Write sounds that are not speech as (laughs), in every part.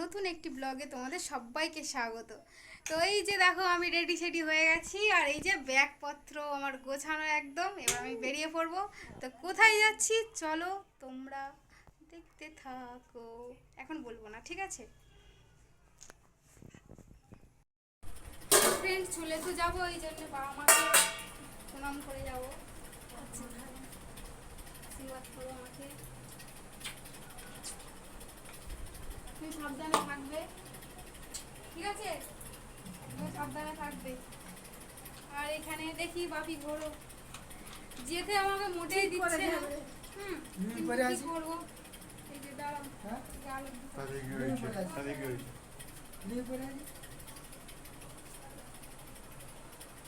নতুন একটি ব্লগে তোমাদের সবাইকে স্বাগত। তো এই যে দেখো, আমি রেডি সেডি হয়ে গেছি। আর এই যে ব্যাগপত্র আমার গোছানো একদম, এবার আমি বেরিয়ে পড়ব। তো কোথায় যাচ্ছি? চলো তোমরা দেখতে থাকো। এখন বলব না, ঠিক আছে? ফ্রেন্ড চলে তো যাব, এই জন্য বাবা মাকে প্রণাম করে যাব। আশীর্বাদ করো আমাকে। তুমি সাবধানে থাকবে। ঠিক আছে? তুমি সাবধানে থাকবে। আর এখানে দেখি বাপি ঘোরো। যেতে আমাকে মোটেই দিচ্ছে না। হুম কি করব? এই যে দাঁড়াও। হ্যাঁ?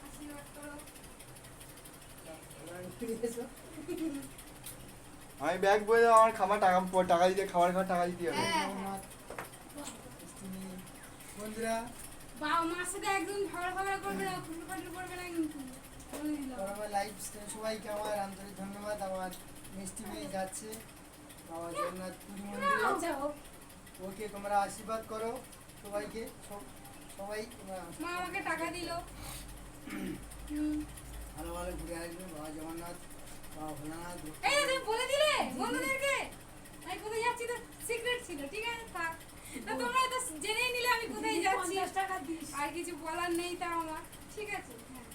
আশীর্বাদ করো এসো। আমি ব্যাগ বলে দাও, আমার খাবার টাকা টাকা দিতে খাবার খাওয়ার টাকা দিতে হবে। হ্যাঁ। বন্ধুরা বাবা মার সাথে একদম ঝগড়া ফগড়া করবে না করবে না কিন্তু। আমার লাইভ সবাইকে আমার আন্তরিক ধন্যবাদ আমার মিষ্টি মেয়ে যাচ্ছে। বাবা জগন্নাথ পুরী মন্দিরে। ওকে তোমরা আশীর্বাদ করো সবাইকে সব- সবাই মা আমাকে টাকা দিল। ভালো ভালো ঘুরে আসবে বাবা জগন্নাথ বাবা ভোলানাথ। এই বলে দিলে বন্ধুদেরকে? কোথায় যাচ্ছি আর কিছু বলার নেই তা আমার। ঠিক আছে? হ্যাঁ।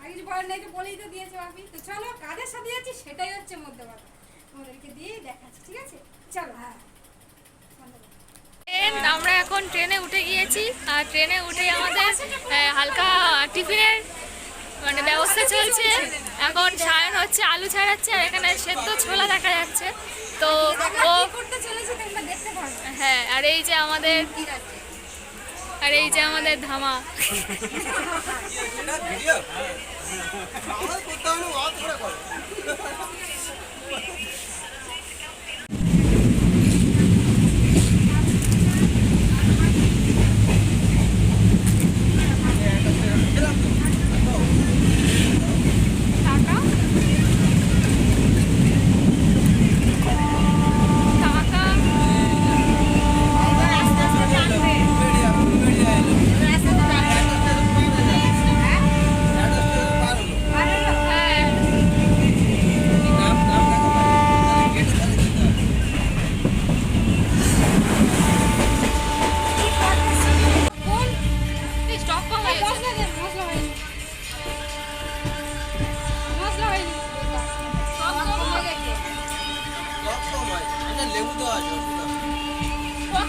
আর কিছু বলার নেই তো বলেই তো দিয়েছে বাপি তো চলো কাদের সাথে যাচ্ছি সেটাই হচ্ছে মধ্যে কথা। তোমাদেরকে দিয়ে দেখাচ্ছি ঠিক আছে? চলো হ্যাঁ। আমরা এখন ট্রেনে উঠে গিয়েছি। আর ট্রেনে উঠে আমাদের হালকা টিফিনের মানে ব্যবস্থা চলছে। এখন সায়ন হচ্ছে আলু ছাড়াচ্ছে আর এখানে সেদ্ধ ছোলা দেখা যাচ্ছে। তো ও কি করতে চলেছি তোমরা দেখতে পারবে। হ্যাঁ আর এই যে আমাদের আর এই যে আমাদের ধামা। (laughs) টাকা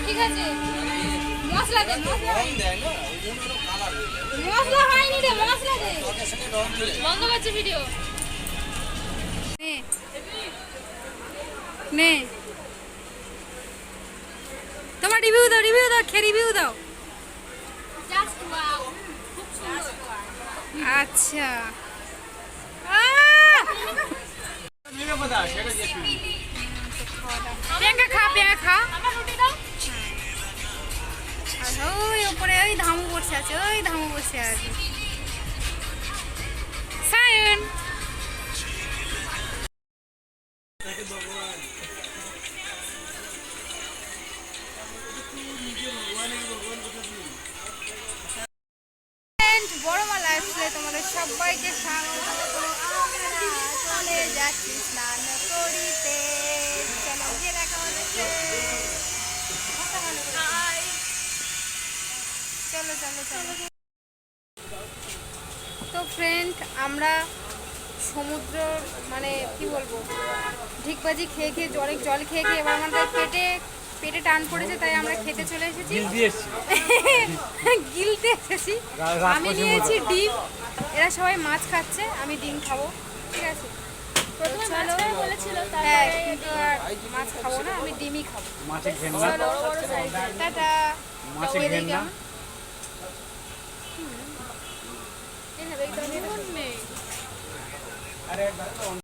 ঠিক আছে। মশলা দে মশলা। হয়নি রে মশলা দে। বন্ধ করছে ভিডিও নে। নে। তোমার রিভিউ দাও রিভিউ দাও খেয়ে রিভিউ দাও। জাস্ট ওয়াও খুব সুন্দর। আচ্ছা। আহ! প্রিয়াঙ্কা খা খা। ওই ওই ধামু বসে আছে ওই ধামু বসে আছে। সায়ন। Friend, বড়মালা আসলে তোমাদের সবাইকে স্বাগত। চলে যাচ্ছি স্নান চলো চলো চলো। তো ফ্রেন্ড আমরা সমুদ্র মানে কি বলব ঢিকবাজি খেয়ে খেয়ে জলে জল খেয়ে খেয়ে এবার আমাদের পেটে পেটে টান পড়েছে তাই আমরা খেতে চলে এসেছি। গিলতে এসেছি। (laughs) আমি নিয়েছি ডিম। এরা সবাই মাছ খাচ্ছে আমি ডিম খাব ঠিক আছে? হ্যাঁ কিন্তু আর মাছ খাব না আমি ডিমই খাব। টাটা। అరే